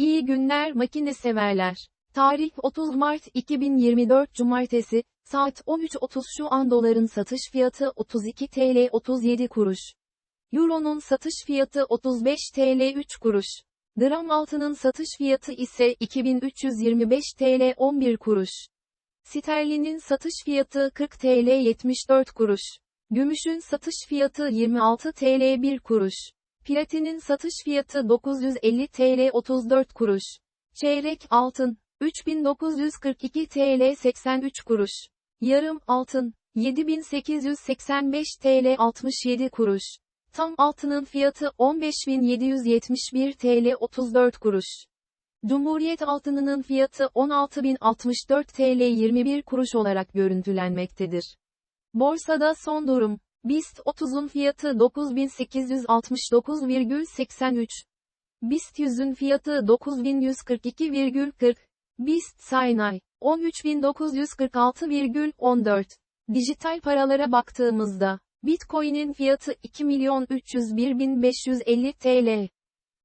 İyi günler makine severler. Tarih 30 Mart 2024 Cumartesi, saat 13.30 şu an doların satış fiyatı 32 TL 37 kuruş. Euro'nun satış fiyatı 35 TL 3 kuruş. Gram altının satış fiyatı ise 2325 TL 11 kuruş. Sterlinin satış fiyatı 40 TL 74 kuruş. Gümüşün satış fiyatı 26 TL 1 kuruş. Platinin satış fiyatı 950 TL 34 kuruş. Çeyrek altın 3942 TL 83 kuruş. Yarım altın 7885 TL 67 kuruş. Tam altının fiyatı 15771 TL 34 kuruş. Cumhuriyet altınının fiyatı 16064 TL 21 kuruş olarak görüntülenmektedir. Borsada son durum. BIST 30'un fiyatı 9869,83. BIST 100'ün fiyatı 9142,40. BIST Saynay 13946,14. Dijital paralara baktığımızda, Bitcoin'in fiyatı 2.301.550 TL.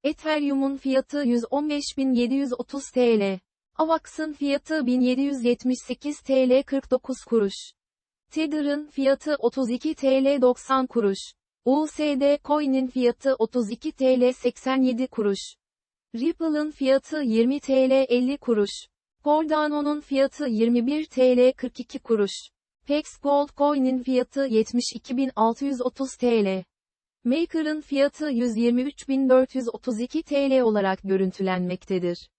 Ethereum'un fiyatı 115.730 TL. AVAX'ın fiyatı 1778 TL 49 kuruş. Tether'ın fiyatı 32 TL 90 kuruş. USD Coin'in fiyatı 32 TL 87 kuruş. Ripple'ın fiyatı 20 TL 50 kuruş. Cardano'nun fiyatı 21 TL 42 kuruş. Pex Gold Coin'in fiyatı 72.630 TL. Maker'ın fiyatı 123.432 TL olarak görüntülenmektedir.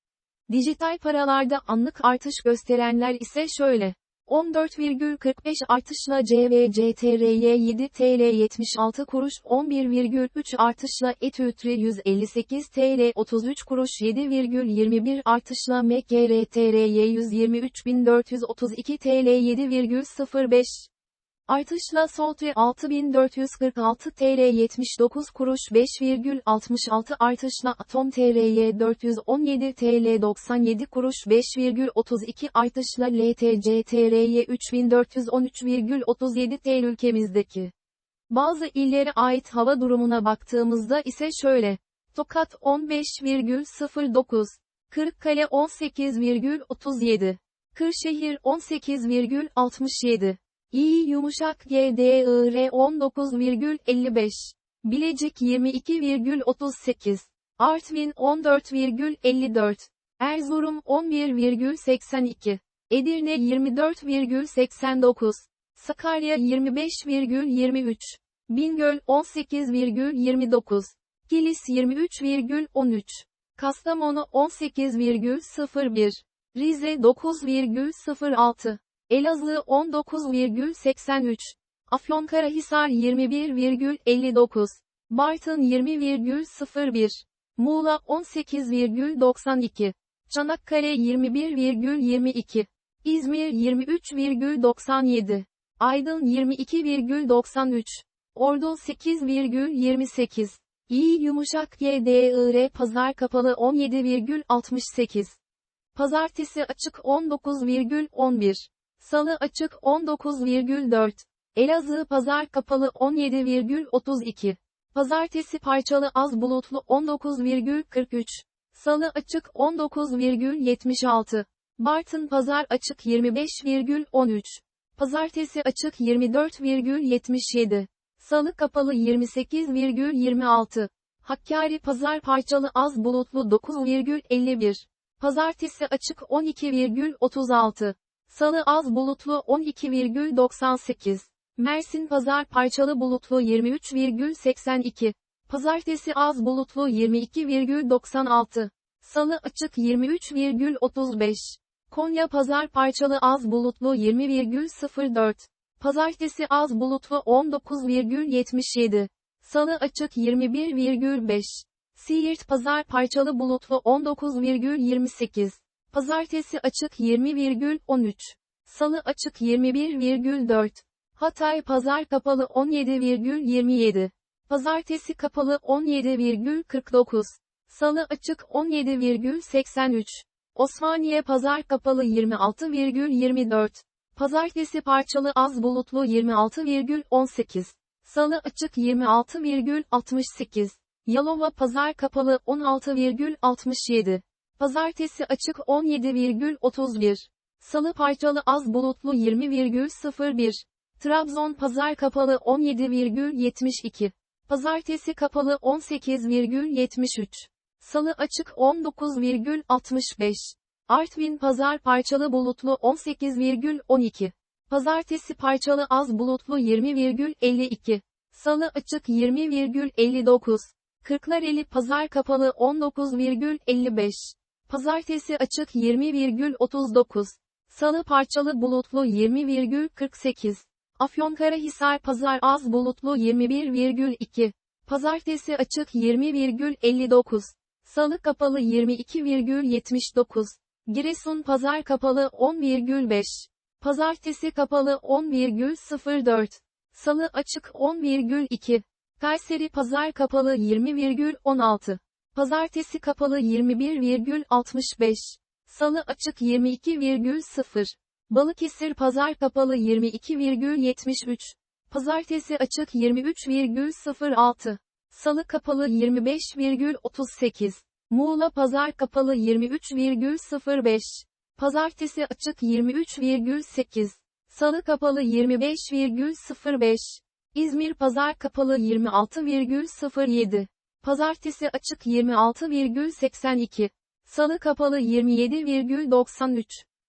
Dijital paralarda anlık artış gösterenler ise şöyle. 14,45 artışla CVCTRY 7 TL 76 kuruş 11,3 artışla ETÜTRI 158 TL 33 kuruş 7,21 artışla MGRTRY 123.432 TL 7,05 Artışla Soltri 6446 TL 79 kuruş 5,66 artışla Atom TRY 417 TL 97 kuruş 5,32 artışla LTC TRY 3413,37 TL ülkemizdeki. Bazı illere ait hava durumuna baktığımızda ise şöyle. Tokat 15,09, Kırıkkale 18,37, Kırşehir 18,67. İyi yumuşak GDIR 19,55. Bilecik 22,38. Artvin 14,54. Erzurum 11,82. Edirne 24,89. Sakarya 25,23. Bingöl 18,29. Kilis 23,13. Kastamonu 18,01. Rize 9,06. Elazığ 19,83. Afyonkarahisar 21,59. Bartın 20,01. Muğla 18,92. Çanakkale 21,22. İzmir 23,97. Aydın 22,93. Ordu 8,28. İyi yumuşak GDIR pazar kapalı 17,68. Pazartesi açık 19,11. Salı açık 19,4. Elazığ pazar kapalı 17,32. Pazartesi parçalı az bulutlu 19,43. Salı açık 19,76. Bartın pazar açık 25,13. Pazartesi açık 24,77. Salı kapalı 28,26. Hakkari pazar parçalı az bulutlu 9,51. Pazartesi açık 12,36. Salı az bulutlu 12,98. Mersin pazar parçalı bulutlu 23,82. Pazartesi az bulutlu 22,96. Salı açık 23,35. Konya pazar parçalı az bulutlu 20,04. Pazartesi az bulutlu 19,77. Salı açık 21,5. Siirt pazar parçalı bulutlu 19,28. Pazartesi açık 20,13. Salı açık 21,4. Hatay pazar kapalı 17,27. Pazartesi kapalı 17,49. Salı açık 17,83. Osmaniye pazar kapalı 26,24. Pazartesi parçalı az bulutlu 26,18. Salı açık 26,68. Yalova pazar kapalı 16,67. Pazartesi açık 17,31. Salı parçalı az bulutlu 20,01. Trabzon pazar kapalı 17,72. Pazartesi kapalı 18,73. Salı açık 19,65. Artvin pazar parçalı bulutlu 18,12. Pazartesi parçalı az bulutlu 20,52. Salı açık 20,59. Kırklareli pazar kapalı 19,55. Pazartesi açık 20,39. Salı parçalı bulutlu 20,48. Afyonkarahisar pazar az bulutlu 21,2. Pazartesi açık 20,59. Salı kapalı 22,79. Giresun pazar kapalı 10,5. Pazartesi kapalı 10,04. Salı açık 10,2. Kayseri pazar kapalı 20,16. Pazartesi kapalı 21,65. Salı açık 22,0. Balıkesir pazar kapalı 22,73. Pazartesi açık 23,06. Salı kapalı 25,38. Muğla pazar kapalı 23,05. Pazartesi açık 23,8. Salı kapalı 25,05. İzmir pazar kapalı 26,07. Pazartesi açık 26,82. Salı kapalı 27,93.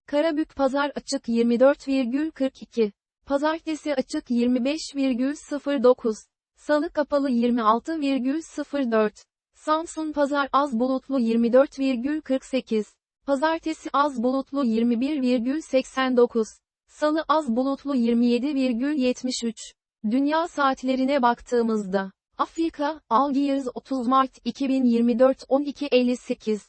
Karabük pazar açık 24,42. Pazartesi açık 25,09. Salı kapalı 26,04. Samsun pazar az bulutlu 24,48. Pazartesi az bulutlu 21,89. Salı az bulutlu 27,73. Dünya saatlerine baktığımızda, Afrika, Algiers 30 Mart 2024 12.58.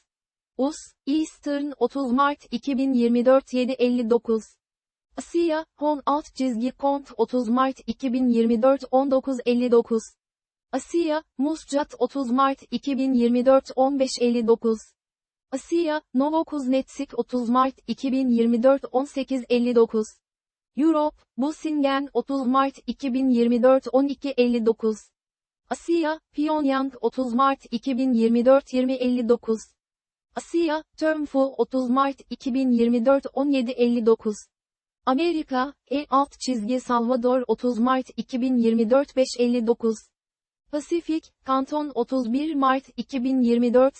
US, Eastern 30 Mart 2024 7.59. Asya, Hon alt çizgi Kont 30 Mart 2024 19.59. Asya, Muscat 30 Mart 2024 15.59. Asya, Novokuznetsk 30 Mart 2024 18.59. Europe, Busingen 30 Mart 2024 12.59. Asya, Pyongyang 30 Mart 2024 20.59. Asya, Termfu 30 Mart 2024 17.59. Amerika, E alt çizgi Salvador 30 Mart 2024 5.59. Pasifik, Kanton 31 Mart 2024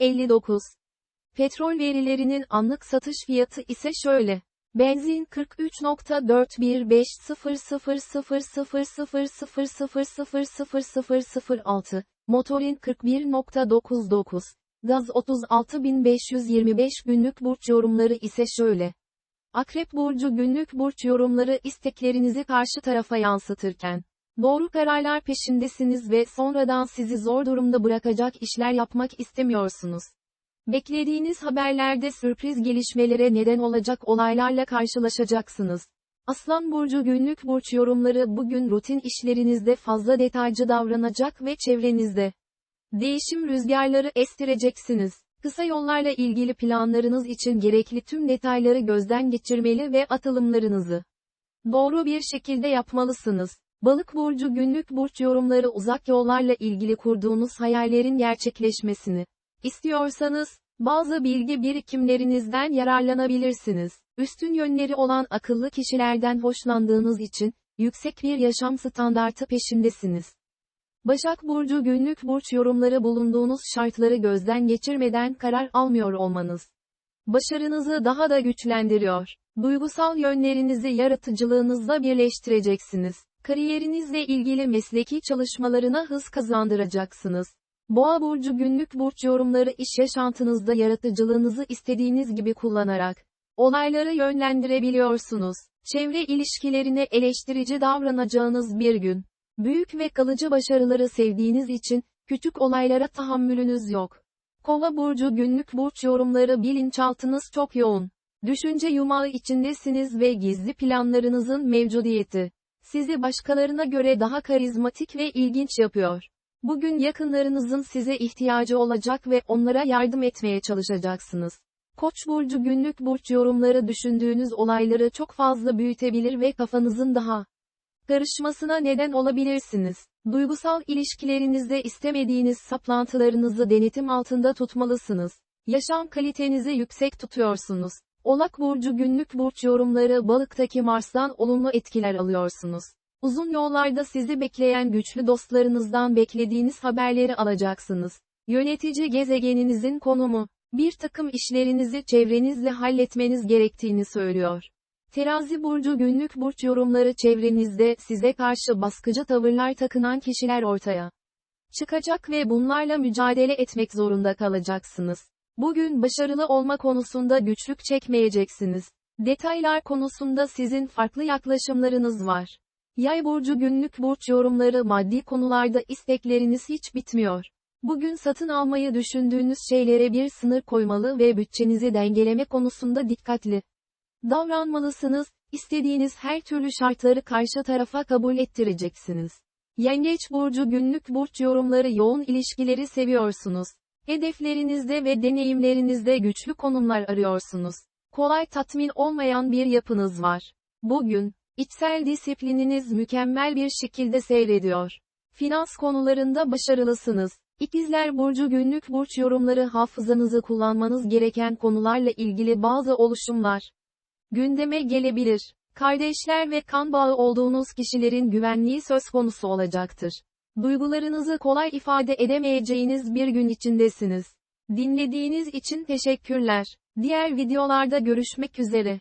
0059. Petrol verilerinin anlık satış fiyatı ise şöyle. Benzin 43.41500000000006, motorin 41.99, gaz 36525 günlük burç yorumları ise şöyle. Akrep burcu günlük burç yorumları isteklerinizi karşı tarafa yansıtırken, doğru kararlar peşindesiniz ve sonradan sizi zor durumda bırakacak işler yapmak istemiyorsunuz. Beklediğiniz haberlerde sürpriz gelişmelere neden olacak olaylarla karşılaşacaksınız. Aslan Burcu günlük burç yorumları bugün rutin işlerinizde fazla detaycı davranacak ve çevrenizde değişim rüzgarları estireceksiniz. Kısa yollarla ilgili planlarınız için gerekli tüm detayları gözden geçirmeli ve atılımlarınızı doğru bir şekilde yapmalısınız. Balık burcu günlük burç yorumları uzak yollarla ilgili kurduğunuz hayallerin gerçekleşmesini istiyorsanız bazı bilgi birikimlerinizden yararlanabilirsiniz. Üstün yönleri olan akıllı kişilerden hoşlandığınız için yüksek bir yaşam standartı peşindesiniz. Başak Burcu günlük burç yorumları bulunduğunuz şartları gözden geçirmeden karar almıyor olmanız. Başarınızı daha da güçlendiriyor. Duygusal yönlerinizi yaratıcılığınızla birleştireceksiniz. Kariyerinizle ilgili mesleki çalışmalarına hız kazandıracaksınız. Boğa burcu günlük burç yorumları iş yaşantınızda yaratıcılığınızı istediğiniz gibi kullanarak olayları yönlendirebiliyorsunuz. Çevre ilişkilerine eleştirici davranacağınız bir gün. Büyük ve kalıcı başarıları sevdiğiniz için küçük olaylara tahammülünüz yok. Kova burcu günlük burç yorumları bilinçaltınız çok yoğun. Düşünce yumağı içindesiniz ve gizli planlarınızın mevcudiyeti sizi başkalarına göre daha karizmatik ve ilginç yapıyor. Bugün yakınlarınızın size ihtiyacı olacak ve onlara yardım etmeye çalışacaksınız. Koç burcu günlük burç yorumları düşündüğünüz olayları çok fazla büyütebilir ve kafanızın daha karışmasına neden olabilirsiniz. Duygusal ilişkilerinizde istemediğiniz saplantılarınızı denetim altında tutmalısınız. Yaşam kalitenizi yüksek tutuyorsunuz. Oğlak burcu günlük burç yorumları balıktaki Mars'tan olumlu etkiler alıyorsunuz. Uzun yollarda sizi bekleyen güçlü dostlarınızdan beklediğiniz haberleri alacaksınız. Yönetici gezegeninizin konumu, bir takım işlerinizi çevrenizle halletmeniz gerektiğini söylüyor. Terazi burcu günlük burç yorumları çevrenizde size karşı baskıcı tavırlar takınan kişiler ortaya çıkacak ve bunlarla mücadele etmek zorunda kalacaksınız. Bugün başarılı olma konusunda güçlük çekmeyeceksiniz. Detaylar konusunda sizin farklı yaklaşımlarınız var. Yay burcu günlük burç yorumları maddi konularda istekleriniz hiç bitmiyor. Bugün satın almayı düşündüğünüz şeylere bir sınır koymalı ve bütçenizi dengeleme konusunda dikkatli davranmalısınız. İstediğiniz her türlü şartları karşı tarafa kabul ettireceksiniz. Yengeç burcu günlük burç yorumları yoğun ilişkileri seviyorsunuz. Hedeflerinizde ve deneyimlerinizde güçlü konumlar arıyorsunuz. Kolay tatmin olmayan bir yapınız var. Bugün, içsel disiplininiz mükemmel bir şekilde seyrediyor. Finans konularında başarılısınız. İkizler Burcu günlük burç yorumları hafızanızı kullanmanız gereken konularla ilgili bazı oluşumlar gündeme gelebilir. Kardeşler ve kan bağı olduğunuz kişilerin güvenliği söz konusu olacaktır. Duygularınızı kolay ifade edemeyeceğiniz bir gün içindesiniz. Dinlediğiniz için teşekkürler. Diğer videolarda görüşmek üzere.